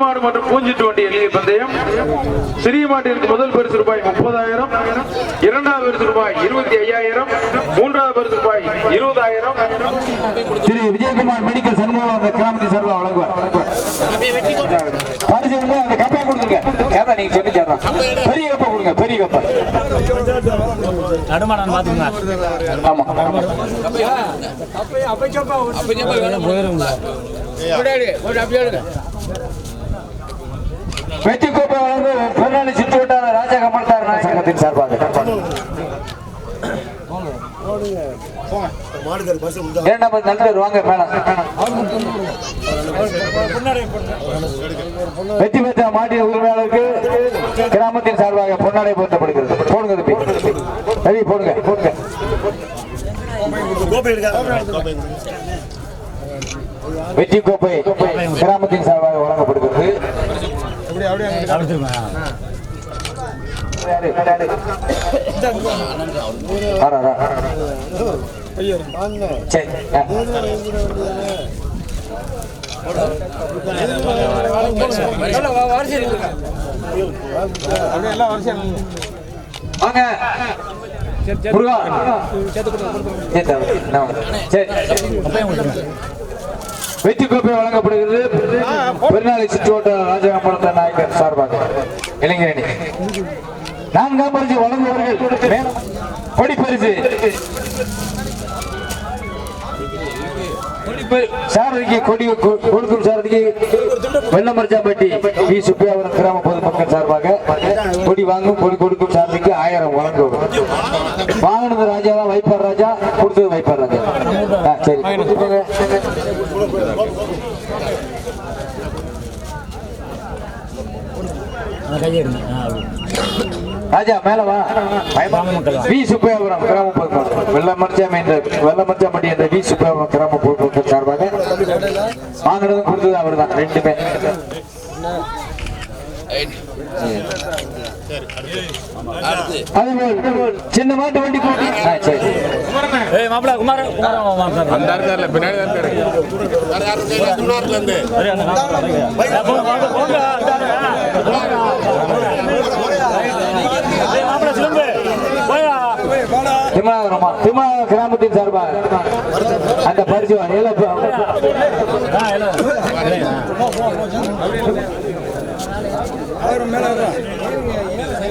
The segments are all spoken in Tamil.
மாடு மற்றும் பூஞ்சிட்டு வண்டி எல்லை பந்தயம் சிறிய மாட்டிற்கு முதல் பரிசு ரூபாய் முப்பதாயிரம் இரண்டாவது பரிசு ரூபாய் இருபத்தி ஐயாயிரம் மூன்றாவது பரிசு ரூபாய் இருபதாயிரம் திரு விஜயகுமார் மெடிக்கல் சண்முகம் அந்த கிராமத்தை சார்பா வழங்குவார் பரிசு வந்து அந்த கப்பை கொடுங்க ஏதா நீங்க சொல்லி சேர்றோம் பெரிய கப்பை கொடுங்க பெரிய கப்பை நடுமாடான்னு பாத்துக்கங்க ஆமா போயிருங்களா வெற்றி கோப்பை வழங்கு பொன்னாளி சுற்றுவட்டார ராஜா கமல்தார் நாயக் சங்கத்தின் சார்பாக இரண்டாம் நண்பர் வாங்க மேடம் வெற்றி பெற்ற மாட்டிய உரிமையாளருக்கு கிராமத்தின் சார்பாக பொன்னாடை போற்றப்படுகிறது போடுங்க தம்பி ரவி போடுங்க போடுங்க வெற்றி கோப்பை கிராமத்தின் சார்பாக வழங்கப்படுகிறது யாரு? யாரு? வரா, வரா. சரி ஆ. வாங்க முருகா சரி, வெற்றி கோப்பை வழங்கப்படுகிறது. பெருநாளை சுற்றுவட்ட ராஜகம்பலத்த நாயக்கர் சார் இளைஞரணி. நான்காம் பரிசு வழங்குபவர்கள் மேலும் கொடி பரிசு சாரதிக்கு கொடி கொ- கொடுக்கும் சாரதிக்கு வெள்ளமரிச்சாம்பட்டி பி. சுப்பியாவரம் கிராம பொதுமக்கள் சார்பாக கொடி வாங்கும் கொடி கொடுக்கும் சாரதிக்கு ஆயிரம் வழங்கும் வாங்கினது ராஜா தான் வைப்பார் ராஜா கொடுத்தது வைப்பார் ராஜா. ஆ, சரி. ராஜா மேல வா. வா. சுப்பையாபுரம் கிராம பொதுமக்கள் வெள்ளமரிச்சாமி என்ற வெள்ளமரிச்சாம்பட்டி என்ற வி. சுப்பையாபுரம் கிராம பொதுமக்கள் சார்பாக வாங்கினதும் கொடுத்தது அவர் தான் ரெண்டுமே சின்ன மாட்டு வண்டி போட்டி. ஏய் மாப்பிள குமார குமார மாப்பிள அந்த இருக்கார்ல பின்னாடி தான் இருக்காரு. போங்க. போங்க. சிலம்பு போயா. திமாக கிராமத்தின் சார்பாக அந்த பரிசு ஏழை ஆ இல்ல இல்லையா இந்தா இருக்கு இந்தா,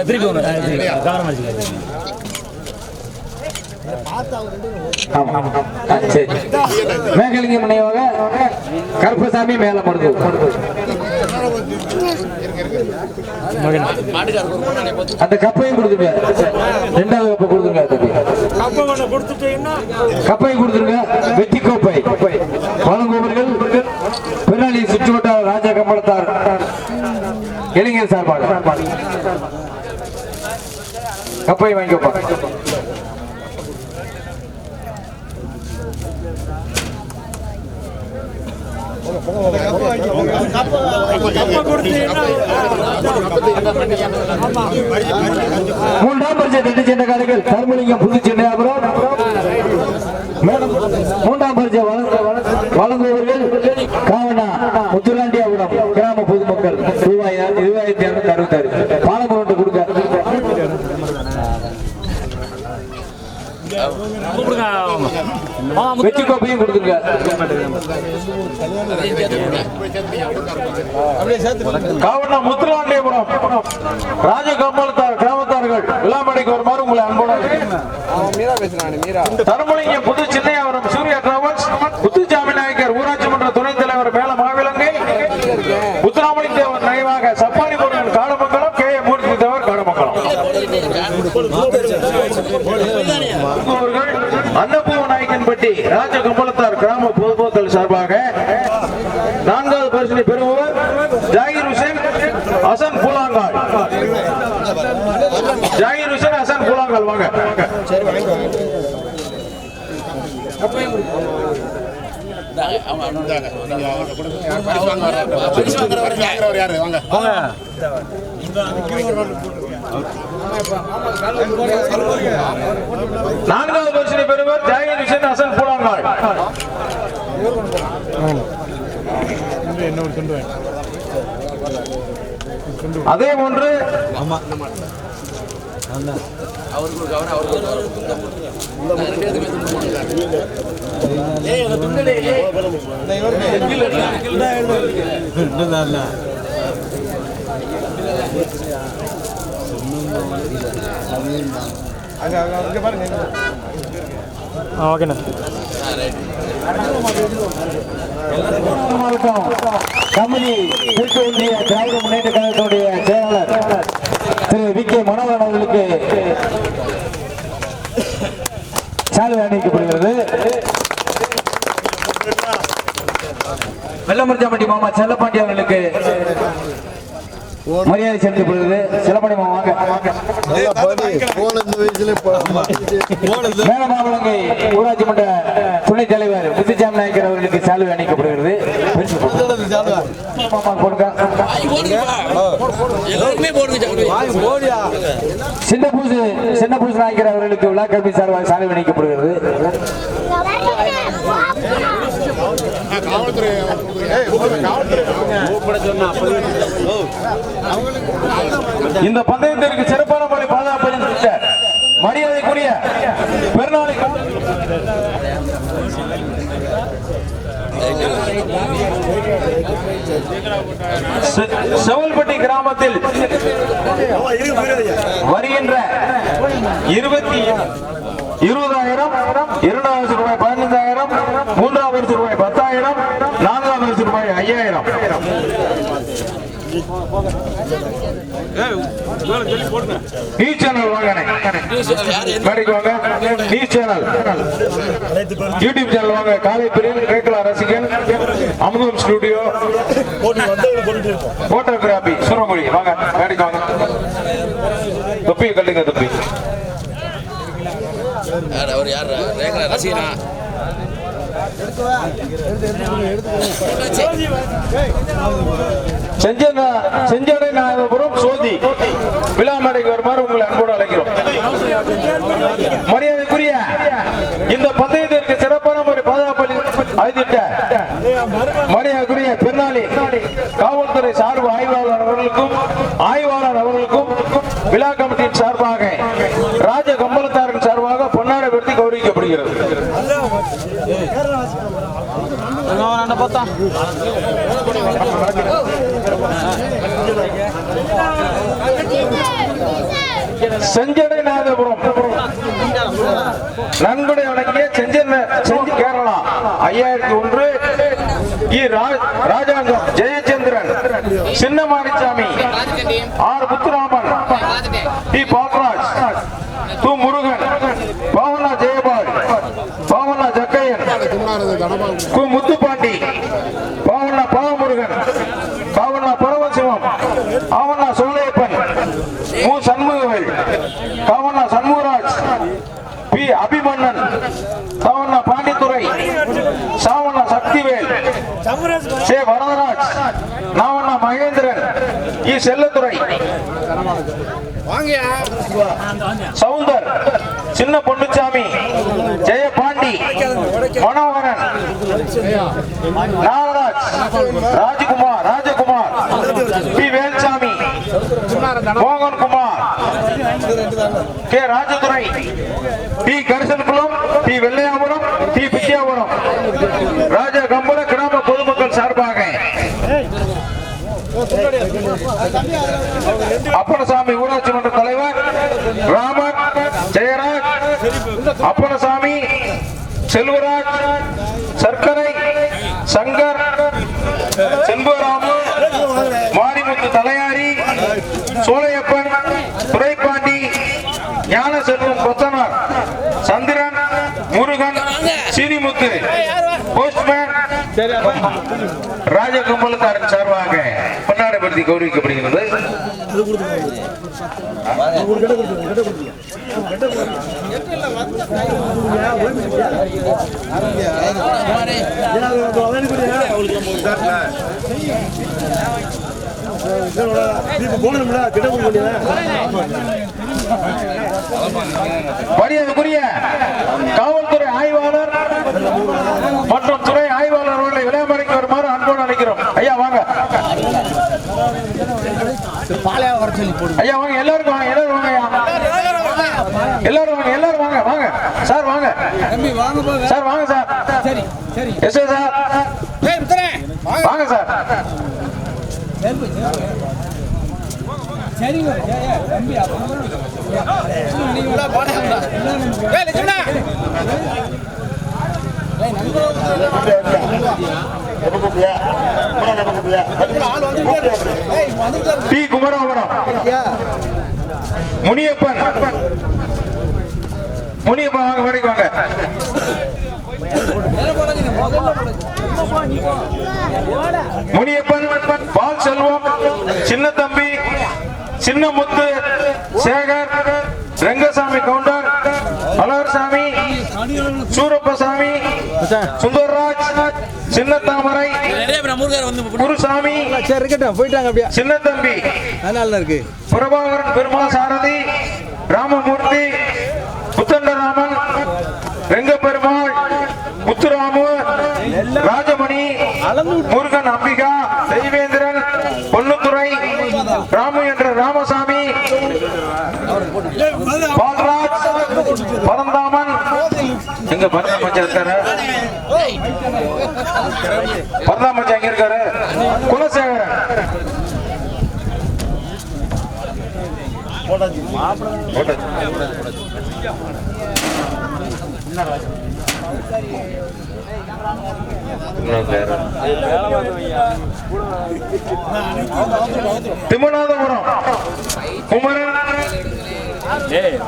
திருப்பி ஒன்று ஆ, திருப்பி. கவனம் அடிச்சுக்க ஆமா. ஆ, சரி மேகலிங்கம் நினைவாக கருப்பசாமி மேல மடுது அந்த கப்பையும் கொடுத்துருங்க. ரெண்டாவது கப்பை கொடுத்துருங்க கப்பையும் கொடுத்துருங்க. வெற்றி கோப்பை. வழங்குபவர்கள் பின்னாடி சுற்றுவட்டார ராஜா கம்பளத்தார் இளைஞர் சார்பாக. கப்பை வாங்கிக்கப்பா. மூன்றாம் பரிசை தட்டி சென்ற காலைகள் தர்மலிங்கம் புது அப்புறம் மேலும் மூன்றாம் பரிசை வழங்க- வழங்குபவர்கள் காவனா முத்துராண்டியாபுரம் கிராம பொதுமக்கள் ரூபாய் இருபதாயிரத்தி இருநூத்தி அறுபத்தாறு பாலமுறை கொடுக்க கூப்பிடுங்க ஆமா வெற்றி கோப்பையும் கொடுத்துருங்க. காவனா முத்துராண்டியபுரம். ராஜகம்பலத்தார் கிராமத்தார்கள் விழாமடைக்கு வருமாறு உங்களை அன்போடு தருமலிங்கம் புது சின்னையாவரம் சூர்யா டிராவல்ஸ் முத்துசாமி நாயக்கர் ஊராட்சி மன்ற துணைத் தலைவர் மேல மாவிலங்கை முத்துராமலிங்க தேவர் நினைவாக சப்பானி பொருள் காடமங்கலம் கே ஏ மூர்த்தி தேவர் காடமங்கலம் அவர்கள் அன்னபூவ நாயக்கன்பட்டி ராஜகம்பலத்தார் கிராம பொதுமக்கள் சார்பாக நான்காவது பரிசினை பெறுபவர் ஜாகிர் ஹுசேன் ஹசன் பூலாங்கால். ஜாகிர் ஹுசேன் ஹசன் பூலாங்கால். வாங்க. நான்காவது பெறுவர். ஜாகிர் ஹுசேன் ஹசன் பூலாங்கால் அதே போன்று ஓகேண்ணா மாவட்டம் கமினி தெற்கு ஒன்றிய திராவிட முன்னேற்ற கழகத்தினுடைய செயலாளர் திரு வி. கே. மனோகரன் அவர்களுக்கு சாலை அணிவிக்கப்படுகிறது வெள்ளமர்ஜாமட்டி மாமா செல்லப்பாண்டி அவர்களுக்கு மரியாதை செலுத்தப்படுகிறது செல்லப்பாண்டி மாமா வாங்க. மேலமாவளங்கை ஊராட்சி மன்ற துணைத் தலைவர் முத்துச்சாமி நாயக்கர் அவர்களுக்கு சால்வை அணிக்கப்படுகிறது. சின்ன பூசு சின்ன பூசு நாயக்கர் அவர்களுக்கு விழா கல்வி சார்பாக சாலை அணிக்கப்படுகிறது இந்த பந்தயத்திற்கு சிறப்பான முறை பாதுகாப்பு மரியாதைக்குரிய பெருநாளை செவல்பட்டி கிராமத்தில் வருகின்ற இருபத்தி இருபதாயிரம் இரண்டாயிரம் ரூபாய் பதினைந்து மூன்றாவது ரூபாய் பத்தாயிரம் நான்காவது ரூபாய் ஐயாயிரம் நியூஸ் சேனல் வாங்க மேடைக்கு நியூஸ் சேனல் யூடியூப் சேனல் வாங்க. ரசிகன். அமுதம் ஸ்டுடியோ போட்டோகிராபி சுரமொழி. வாங்க மேடைக்கு வாங்க தொப்பியை கட்டுங்க தொப்பி. அவர் யார் ரேகலா ரசிகனா? செஞ்ச சோதி. விழாமடைக்கு வருமாறு உங்களை அன்போடு அழைக்கிறோம். மரியாதைக்குரிய இந்த பந்தயத்திற்கு சிறப்பான ஒரு பாதுகாப்பு அளித்திட்ட மரியாதைக்குரிய பெருநாளி காவல்துறை சார்பு ஆய்வாளர் அவர்களுக்கும் ஆய்வாளர் அவர்களுக்கும் விழா கமிட்டியின் சார்பாக ராஜ கம்பளத்தாரின் சார்பாக பொன்னாடை வெட்டி கௌரவிக்கப்படுகிறது செஞ்சடை நாதபுரம் நன்கொடை வழங்கிய செஞ்சன செஞ்சு கேரளா. ஐயாயிரத்தி ஒன்று ராஜாங்கம் ஜெயச்சந்திரன் சின்னமாரிசாமி ஆர். முத்துராமன். டி காவண்ணா சண்முகராஜ் பி. அபிமன்னன் காவண்ணா பாண்டித்துறை சாவண்ணா சக்திவேல் சே. வரதராஜ் நாவண்ணா Mahendran E. Selladurai. Soundar Chinna Ponnusamy Jayapandi Manoharan Nagaraj Rajakumar Rajakumar P. Velsamy Mohankumar K Rajadurai T Karisankulam T Vellaiyapuram T Pithiyapuram Raja Kambala கிராம பொதுமக்கள் சார்பாக அப்பனசாமி ஊராட்சி மன்ற தலைவர் ராமன் ஜெயராஜ் அப்பனசாமி செல்வராஜ் சர்க்கரை சங்கர் செண்பராமு மாரிமுத்து தலையாரி சோழையப்பன் துறைப்பாண்டி ஞான செல்வம் கொத்தனார் சந்திரன் முருகன் சீனிமுத்து போஸ்ட்மேன் ராஜகம்பலத்தாரின் சார்பாக பொன்னாடைப்படுத்தி கௌரவிக்கப்படுகிறது. மரியாதைக்குரிய காவல்துறை ஆய்வாளர் மற்றும் துறை ஆய்வாளர் அவர்களை விளையாமறைக்கு வருமாறு அன்போடு அழைக்கிறோம். ஐயா வாங்க. ஐயா வாங்க. எல்லாரும் வாங்க. எல்லாரும் வாங்க ஐயா. எல்லாரும் வாங்க. எல்லாரும் வாங்க. வாங்க. சார் வாங்க. சார் வாங்க சார். சரி சரி. Yes sir. வாங்க சார். டி குமராபுரம் முனியப்பன். முனியப்பன் வாங்க வரைக்கும் வாங்க. முனியப்பன் பால் செல்வம் சின்ன தம்பி சின்ன முத்து சேகர் ரெங்கசாமி கவுண்டர் அலவர்சாமி சூரப்பசாமி சுந்தர்ராஜ் சின்ன தாமரை வந்து குருசாமி இருக்கட்டும் போயிட்டாங்க அப்படியே சின்ன தம்பி அதனால இருக்கு பிரபாகரன் பெருமாள் சாரதி ராமமூர்த்தி புத்தண்டராமன் ரெங்க பெருமாள் முத்துராமு ராஜமணி முருகன் அம்பிகா தெய்வேந்திரன் பொன்னுத்துறை ராமு என்ற ராமசாமி பால்ராஜ் பரந்தாமன். எங்க பரந்தாமச்சா இருக்காரு? பரந்தாமச்சா எங்க இருக்காரு? குலசேகரன். திம்மநாதபுரம் குமரன்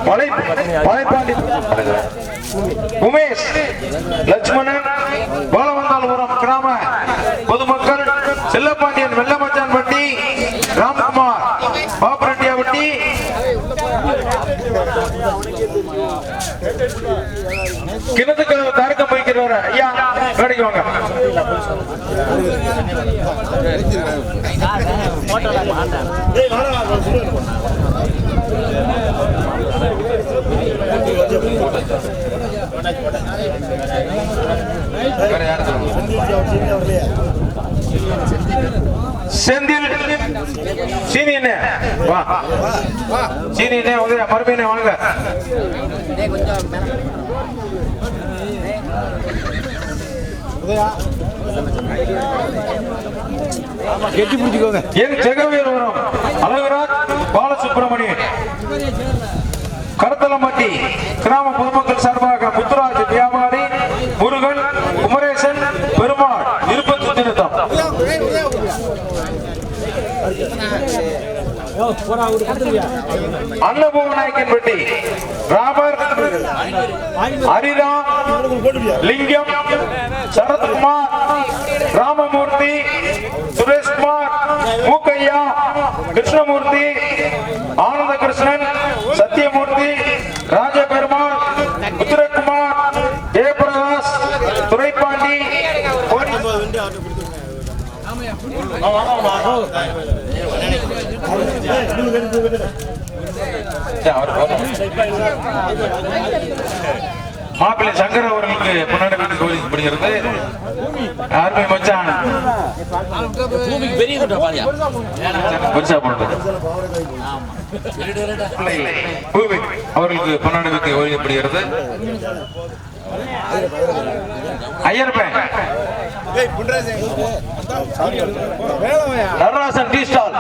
மலை மலைப்பாண்டி உமேஷ் லட்சுமணன் பாலவந்தாலபுரம் கிராம வைக்கிறவர். ஐயா வேடிக்கை வாங்க செந்தில் சீனி என்ன வா. சீனி என்ன உதய மறுபடியும் வாங்க. கெட்டி பிடிச்சுக்கோங்க. என் ஜெகவீரபுரம் அழகராஜ் பாலசுப்ரமணியன். கடத்தலம்பட்டி கிராம பொதுமக்கள் சார்பாக முத்துராஜ் வியாபாரி முருகன் குமரேசன் பெருமாள் இருபத்தி திருத்தம். அன்னபூவநாயக்கன்பட்டி ராமர் ஹரிராம் லிங்கம் சரத்குமார் ராமமூர்த்தி சுரேஷ்குமார் மூக்கையா கிருஷ்ணமூர்த்தி ஆனந்த கிருஷ்ணன் சத்தியமூர்த்தி ராஜபெருமாள் உத்திரகுமார் ஜெயபிரகாஷ் துரைப்பாண்டி. மாப்பிள்ளை சங்கர் அவர்களுக்கு முன்னாடி வீட்டு கோரிக்கப்படுகிறது அருமை மச்சான். பூமிக்கு பெரிய பெருசா போடுறது பூமி அவர்களுக்கு பொன்னாடி வீட்டு கோரிக்கப்படுகிறது ஐயர்பேன். Natarajan tea stall.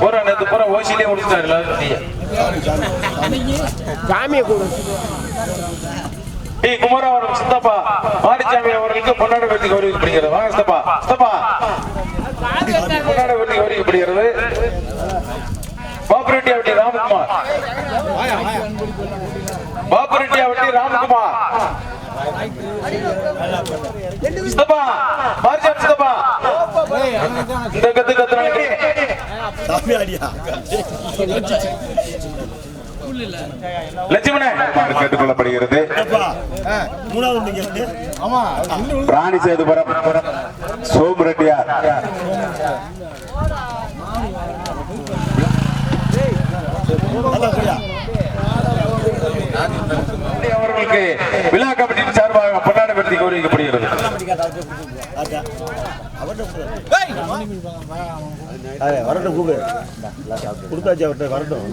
பூரா பூரா ஓசிலே முடிச்சாரு எல்லாரும் டீயை. டி குமரவரம் சித்தப்பா மாரிச்சாமி அவர்களுக்கு பொன்னாட வெற்றி கௌரவிக்கப்படுகிறது வாங்க சித்தப்பா. சித்தப்பா. பொன்னாட வெற்றி கௌரவிக்கப்படுகிறது பாப்புரெட்டி அவட்டி ராமகுமார். பாப்புரெட்டி அவட்டி ராமகுமார். சித்தப்பா மார்ஜான் சித்தப்பா. இந்த கத்து கத்துறாங்க கேட்டுக்கொள்ளப்படுகிறது. ராணி சேதுபுரம். சோம் ரெட்டியார் அவர்களுக்கு விழா கமிட்டியின் சார்பாக பொன்னாட பெருத்தி கௌரவிக்கப்படுகிறது வரட்டும் கூப்பிடு. கொடுத்தாச்சு அவர்கிட்ட வரட்டும்.